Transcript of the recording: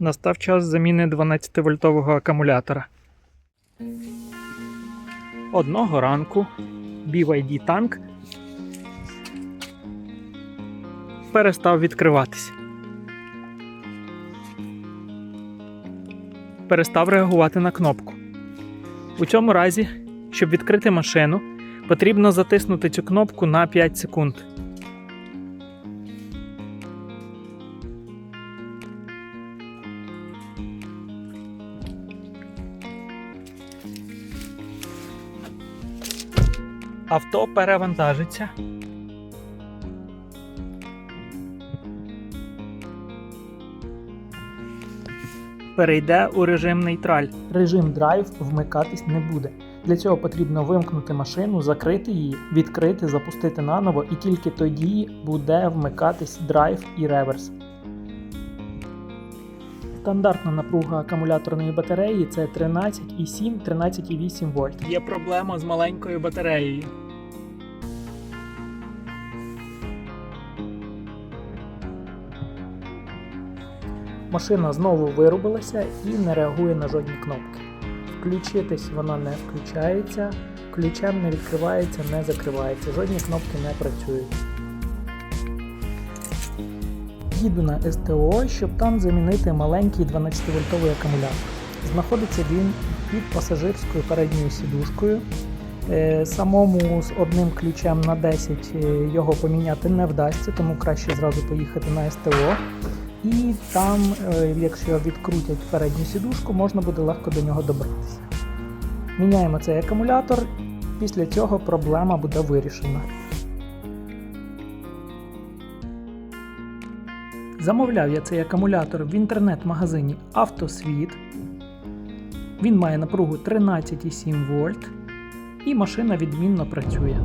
Настав час заміни 12-вольтового акумулятора. Одного ранку BYD танк перестав відкриватися. Перестав реагувати на кнопку. У цьому разі, щоб відкрити машину, потрібно затиснути цю кнопку на 5 секунд. Авто перевантажиться. Перейде у режим нейтраль. Режим драйв вмикатись не буде. Для цього потрібно вимкнути машину, закрити її, відкрити, запустити наново, і тільки тоді буде вмикатись драйв і реверс. Стандартна напруга акумуляторної батареї це 13,7 13,8 вольт. Є проблема з маленькою батареєю. Машина знову вирубилася і не реагує на жодні кнопки. Включитись вона не включається, ключем не відкривається, не закривається, жодні кнопки не працюють. Їду на СТО, щоб там замінити маленький 12-вольтовий акумулятор. Знаходиться він під пасажирською передньою сідушкою. Е, Самому з одним ключем на 10 е, його поміняти не вдасться, тому краще зразу поїхати на СТО. І там, е, якщо відкрутять передню сідушку, можна буде легко до нього добратися. Міняємо цей акумулятор, після цього проблема буде вирішена. Замовляв я цей акумулятор в інтернет-магазині Автосвіт. Він має напругу 13,7 вольт і машина відмінно працює.